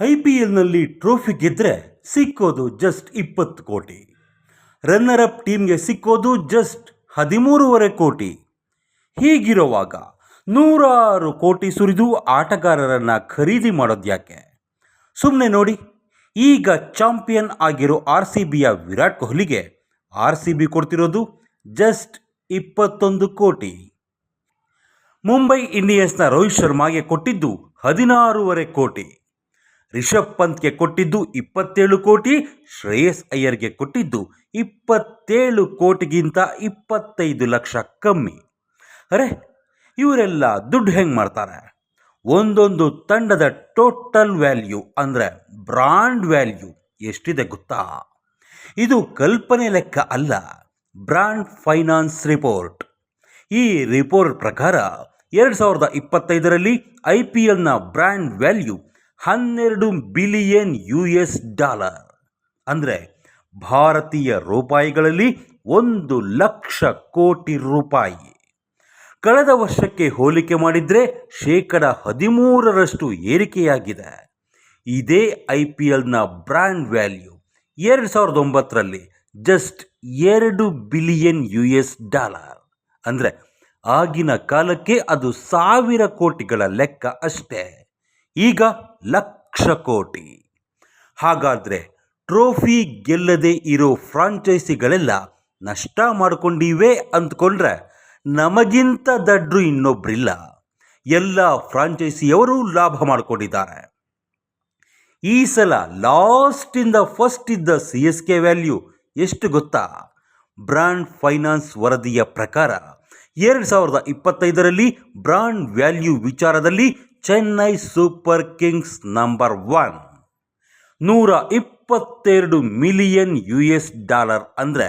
I P ಎಲ್ನಲ್ಲಿ trophy ಗೆದ್ದರೆ ಸಿಕ್ಕೋದು just ಇಪ್ಪತ್ತು ಕೋಟಿ. ರನ್ನರ್ ಅಪ್ ಟೀಮ್ಗೆ ಸಿಕ್ಕೋದು ಜಸ್ಟ್ ಹದಿಮೂರುವರೆ ಕೋಟಿ. ಹೀಗಿರುವಾಗ ನೂರಾರು ಕೋಟಿ ಸುರಿದು ಆಟಗಾರರನ್ನು ಖರೀದಿ ಮಾಡೋದು ಯಾಕೆ? ಸುಮ್ಮನೆ ನೋಡಿ, ಈಗ ಚಾಂಪಿಯನ್ ಆಗಿರೋ ಆರ್ ಸಿ ಬಿಯ ವಿರಾಟ್ ಕೊಹ್ಲಿಗೆ ಆರ್ ಸಿ ಬಿ ಕೊಡ್ತಿರೋದು ಜಸ್ಟ್ ಇಪ್ಪತ್ತೊಂದು ಕೋಟಿ. ಮುಂಬೈ ಇಂಡಿಯನ್ಸ್ನ ರೋಹಿತ್ ಶರ್ಮಾಗೆ ಕೊಟ್ಟಿದ್ದು ಹದಿನಾರೂವರೆ ಕೋಟಿ. ರಿಷಬ್ ಪಂತ್ಗೆ ಕೊಟ್ಟಿದ್ದು ಇಪ್ಪತ್ತೇಳು ಕೋಟಿ, ಶ್ರೇಯಸ್ ಅಯ್ಯರ್ಗೆ ಕೊಟ್ಟಿದ್ದು ಇಪ್ಪತ್ತೇಳು ಕೋಟಿಗಿಂತ ಇಪ್ಪತ್ತೈದು ಲಕ್ಷ ಕಮ್ಮಿ. ಅರೆ, ಇವರೆಲ್ಲ ದುಡ್ಡು ಹೆಂಗೆ ಮಾಡ್ತಾರೆ? ಒಂದೊಂದು ತಂಡದ ಟೋಟಲ್ ವ್ಯಾಲ್ಯೂ ಅಂದರೆ ಬ್ರಾಂಡ್ ವ್ಯಾಲ್ಯೂ ಎಷ್ಟಿದೆ ಗೊತ್ತಾ? ಇದು ಕಲ್ಪನೆ ಲೆಕ್ಕ ಅಲ್ಲ, ಬ್ರಾಂಡ್ ಫೈನಾನ್ಸ್ ರಿಪೋರ್ಟ್. ಈ ರಿಪೋರ್ಟ್ ಪ್ರಕಾರ ಎರಡು ಸಾವಿರದ ಇಪ್ಪತ್ತೈದರಲ್ಲಿ ಐ ಪಿ ಎಲ್ನ ಬ್ರ್ಯಾಂಡ್ ವ್ಯಾಲ್ಯೂ ಹನ್ನೆರಡು ಬಿಲಿಯನ್ ಯು ಎಸ್ ಡಾಲರ್. ಅಂದರೆ ಭಾರತೀಯ ರೂಪಾಯಿಗಳಲ್ಲಿ ಒಂದು ಲಕ್ಷ ಕೋಟಿ ರೂಪಾಯಿ. ಕಳೆದ ವರ್ಷಕ್ಕೆ ಹೋಲಿಕೆ ಮಾಡಿದರೆ ಶೇಕಡ ಹದಿಮೂರರಷ್ಟು ಏರಿಕೆಯಾಗಿದೆ. ಇದೇ ಐ ಪಿ ಎಲ್ನ ಬ್ರ್ಯಾಂಡ್ ವ್ಯಾಲ್ಯೂ ಎರಡು ಸಾವಿರದ ಒಂಬತ್ತರಲ್ಲಿ ಜಸ್ಟ್ ಎರಡು ಬಿಲಿಯನ್ ಯು ಎಸ್ ಡಾಲರ್. ಅಂದರೆ ಆಗಿನ ಕಾಲಕ್ಕೆ ಅದು ಸಾವಿರ ಕೋಟಿಗಳ ಲೆಕ್ಕ ಅಷ್ಟೇ. ಈಗ ಲಕ್ಷ ಕೋಟಿ. ಹಾಗಾದರೆ ಟ್ರೋಫಿ ಗೆಲ್ಲದೆ ಇರೋ ಫ್ರಾಂಚೈಸಿಗಳೆಲ್ಲ ನಷ್ಟ ಮಾಡಿಕೊಂಡಿವೆ ಅಂದ್ಕೊಂಡ್ರೆ ನಮಗಿಂತ ದಡ್ರು ಇನ್ನೊಬ್ಬರಿಲ್ಲ ಎಲ್ಲ ಫ್ರಾಂಚೈಸಿಯವರು ಲಾಭ ಮಾಡಿಕೊಂಡಿದ್ದಾರೆ. ಈ ಸಲ ಲಾಸ್ಟಿಂದ ಫಸ್ಟ್ ಇದ್ದ ಸಿ ಎಸ್ ಕೆ ವ್ಯಾಲ್ಯೂ ಎಷ್ಟು ಗೊತ್ತಾ? ಬ್ರಾಂಡ್ ಫೈನಾನ್ಸ್ ವರದಿಯ ಪ್ರಕಾರ ಎರಡು ಸಾವಿರದ ಇಪ್ಪತ್ತೈದರಲ್ಲಿ ಬ್ರಾಂಡ್ ವ್ಯಾಲ್ಯೂ ವಿಚಾರದಲ್ಲಿ Chennai Super Kings number one. ನೂರ ಇಪ್ಪತ್ತೆರಡು ಮಿಲಿಯನ್ ಯು ಎಸ್ ಡಾಲರ್ ಅಂದರೆ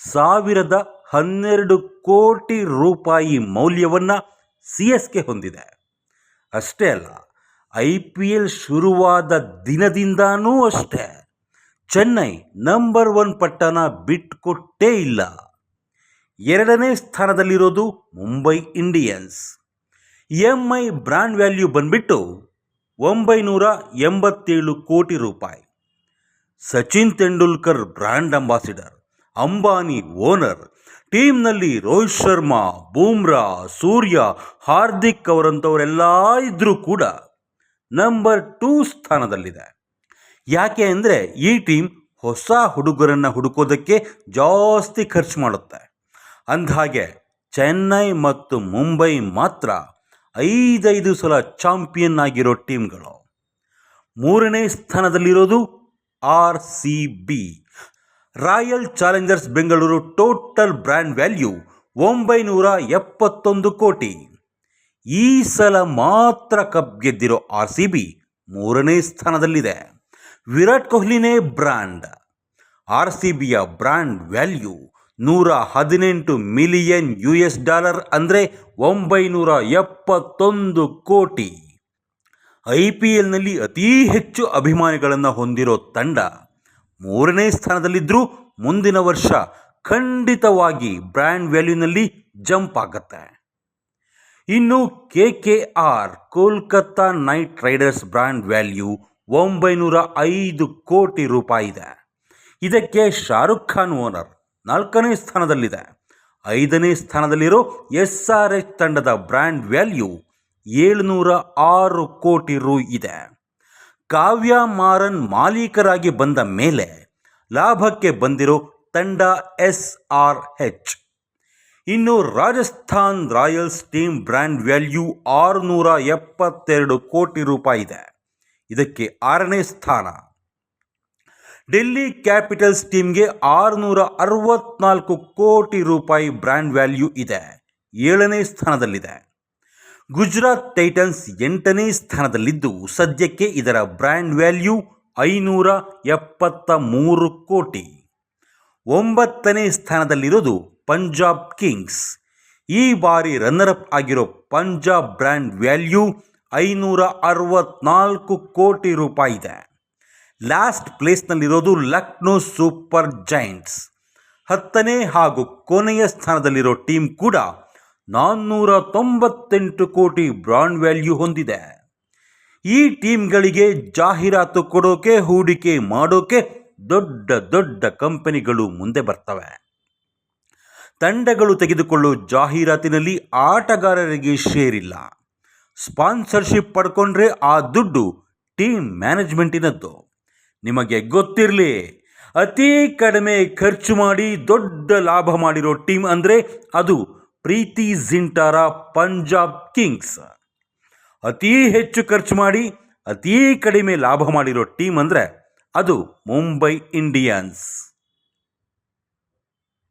ಸಾವಿರದ ಹನ್ನೆರಡು ಕೋಟಿ ರೂಪಾಯಿ ಮೌಲ್ಯವನ್ನು ಸಿ ಎಸ್ ಕೆ ಹೊಂದಿದೆ. ಅಷ್ಟೇ ಅಲ್ಲ, ಐ ಪಿ ಎಲ್ ಶುರುವಾದ ದಿನದಿಂದಾನೂ ಅಷ್ಟೇ ಚೆನ್ನೈ ನಂಬರ್ ಒನ್ ಪಟ್ಟಣ ಬಿಟ್ಕೊಟ್ಟೇ ಇಲ್ಲ. ಎರಡನೇ ಸ್ಥಾನದಲ್ಲಿರೋದು Mumbai Indians. M I brand value ಬಂದ್ಬಿಟ್ಟು ಒಂಬೈನೂರ ಎಂಬತ್ತೇಳು ಕೋಟಿ ರೂಪಾಯಿ. Sachin Tendulkar brand ambassador, Ambani owner, ಟೀಮ್ನಲ್ಲಿ Rohit Sharma, Bumrah, Surya, Hardik ಅವರಂಥವರೆಲ್ಲ ಇದ್ದರೂ ಕೂಡ ನಂಬರ್ ಟೂ ಸ್ಥಾನದಲ್ಲಿದೆ. ಯಾಕೆ ಅಂದರೆ ಈ ಟೀಮ್ ಹೊಸ ಹುಡುಗರನ್ನು ಹುಡುಕೋದಕ್ಕೆ ಜಾಸ್ತಿ ಖರ್ಚು ಮಾಡುತ್ತೆ. ಅಂದಹಾಗೆ ಚೆನ್ನೈ ಮತ್ತು ಮುಂಬೈ ಮಾತ್ರ ಐದೈದು ಸಲ ಚಾಂಪಿಯನ್ ಆಗಿರೋ ಟೀಮ್ಗಳು. ಮೂರನೇ ಸ್ಥಾನದಲ್ಲಿರೋದು R C B. Royal Challengers Bengaluru total brand value ಒಂಬೈನೂರ ಎಪ್ಪತ್ತೊಂದು ಕೋಟಿ. ಈ ಸಲ ಮಾತ್ರ ಕಪ್ ಗೆದ್ದಿರೋ ಆರ್ ಸಿ ಬಿ ಮೂರನೇ ಸ್ಥಾನದಲ್ಲಿದೆ. ವಿರಾಟ್ ಕೊಹ್ಲಿನೇ ಬ್ರ್ಯಾಂಡ್. ಆರ್ ಸಿ ಬಿಯ ಬ್ರ್ಯಾಂಡ್ ವ್ಯಾಲ್ಯೂ ನೂರ ಹದಿನೆಂಟು ಮಿಲಿಯನ್ ಯು ಎಸ್ ಡಾಲರ್ ಅಂದರೆ ಒಂಬೈನೂರ ಎಪ್ಪತ್ತೊಂದು ಕೋಟಿ. ಐ ಪಿ ಎಲ್ನಲ್ಲಿ ಅತೀ ಹೆಚ್ಚು ಅಭಿಮಾನಿಗಳನ್ನು ಹೊಂದಿರೋ ತಂಡ ಮೂರನೇ ಸ್ಥಾನದಲ್ಲಿದ್ದರೂ ಮುಂದಿನ ವರ್ಷ ಖಂಡಿತವಾಗಿ ಬ್ರ್ಯಾಂಡ್ ವ್ಯಾಲ್ಯೂನಲ್ಲಿ ಜಂಪ್ ಆಗುತ್ತೆ. ಇನ್ನು K K R, Kolkata Knight Riders brand value ಒಂಬೈನೂರ ಐದು ಕೋಟಿ ರೂಪಾಯಿ ಇದೆ. ಇದಕ್ಕೆ ಶಾರುಖ್ ಖಾನ್ ಓನರ್ ನಾಲ್ಕನೇ ಸ್ಥಾನದಲ್ಲಿದೆ. ಐದನೇ ಸ್ಥಾನದಲ್ಲಿರೋ ಎಸ್ ಆರ್ ಎಚ್ ತಂಡದ ಬ್ರ್ಯಾಂಡ್ ವ್ಯಾಲ್ಯೂ ಏಳುನೂರ ಆರು ಕೋಟಿ ರು ಇದೆ. ಕಾವ್ಯ ಮಾರನ್ ಮಾಲೀಕರಾಗಿ ಬಂದ ಮೇಲೆ ಲಾಭಕ್ಕೆ ಬಂದಿರೋ ತಂಡ ಎಸ್ ಆರ್ ಎಚ್ ಇನ್ನು Rajasthan Royals team brand value ಆರುನೂರ ಎಪ್ಪತ್ತೆರಡು ಕೋಟಿ ರೂಪಾಯಿ ಇದೆ. ಇದಕ್ಕೆ ಆರನೇ ಸ್ಥಾನ. ಡೆಲ್ಲಿ ಕ್ಯಾಪಿಟಲ್ಸ್ ಟೀಮ್ಗೆ ಆರುನೂರ ಅರವತ್ನಾಲ್ಕು ಕೋಟಿ ರೂಪಾಯಿ ಬ್ರ್ಯಾಂಡ್ ವ್ಯಾಲ್ಯೂ ಇದೆ. ಏಳನೇ ಸ್ಥಾನದಲ್ಲಿದೆ. ಗುಜರಾತ್ ಟೈಟನ್ಸ್ ಎಂಟನೇ ಸ್ಥಾನದಲ್ಲಿದ್ದು ಸದ್ಯಕ್ಕೆ ಇದರ ಬ್ರ್ಯಾಂಡ್ ವ್ಯಾಲ್ಯೂ ಐನೂರ ಎಪ್ಪತ್ತ ಮೂರು ಕೋಟಿ. ಒಂಬತ್ತನೇ ಸ್ಥಾನದಲ್ಲಿರೋದು ಪಂಜಾಬ್ ಕಿಂಗ್ಸ್. ಈ ಬಾರಿ ರನ್ನರ್ ಅಪ್ ಆಗಿರೋ ಪಂಜಾಬ್ ಬ್ರ್ಯಾಂಡ್ ವ್ಯಾಲ್ಯೂ ಐನೂರ ಅರವತ್ನಾಲ್ಕು ಕೋಟಿ ರೂಪಾಯಿ ಇದೆ. ಲಾಸ್ಟ್ ಪ್ಲೇಸ್ನಲ್ಲಿರೋದು ಲಕ್ನೋ ಸೂಪರ್ ಜೈಂಟ್ಸ್. ಹತ್ತನೇ ಹಾಗೂ ಕೊನೆಯ ಸ್ಥಾನದಲ್ಲಿರೋ ಟೀಮ್ ಕೂಡ ನಾನ್ನೂರ ತೊಂಬತ್ತೆಂಟು ಕೋಟಿ ಬ್ರಾಂಡ್ ವ್ಯಾಲ್ಯೂ ಹೊಂದಿದೆ. ಈ ಟೀಮ್ಗಳಿಗೆ ಜಾಹೀರಾತು ಕೊಡೋಕೆ, ಹೂಡಿಕೆ ಮಾಡೋಕೆ ದೊಡ್ಡ ದೊಡ್ಡ ಕಂಪನಿಗಳು ಮುಂದೆ ಬರ್ತವೆ. ತಂಡಗಳು ತೆಗೆದುಕೊಳ್ಳೋ ಜಾಹೀರಾತಿನಲ್ಲಿ ಆಟಗಾರರಿಗೆ ಶೇರಿಲ್ಲ ಸ್ಪಾನ್ಸರ್ಶಿಪ್ ಪಡ್ಕೊಂಡ್ರೆ ಆ ದುಡ್ಡು ಟೀಮ್ ಮ್ಯಾನೇಜ್ಮೆಂಟಿನದ್ದು. ನಿಮಗೆ ಗೊತ್ತಿರಲಿ. ಅತಿ ಕಡಿಮೆ ಖರ್ಚು ಮಾಡಿ ದೊಡ್ಡ ಲಾಭ ಮಾಡಿರೋ ಟೀಮ್ ಅಂದರೆ ಅದು ಪ್ರೀತಿ ಜಿಂಟಾರ ಪಂಜಾಬ್ ಕಿಂಗ್ಸ್. ಅತೀ ಹೆಚ್ಚು ಖರ್ಚು ಮಾಡಿ ಅತೀ ಕಡಿಮೆ ಲಾಭ ಮಾಡಿರೋ ಟೀಮ್ ಅಂದರೆ ಅದು ಮುಂಬೈ ಇಂಡಿಯನ್ಸ್.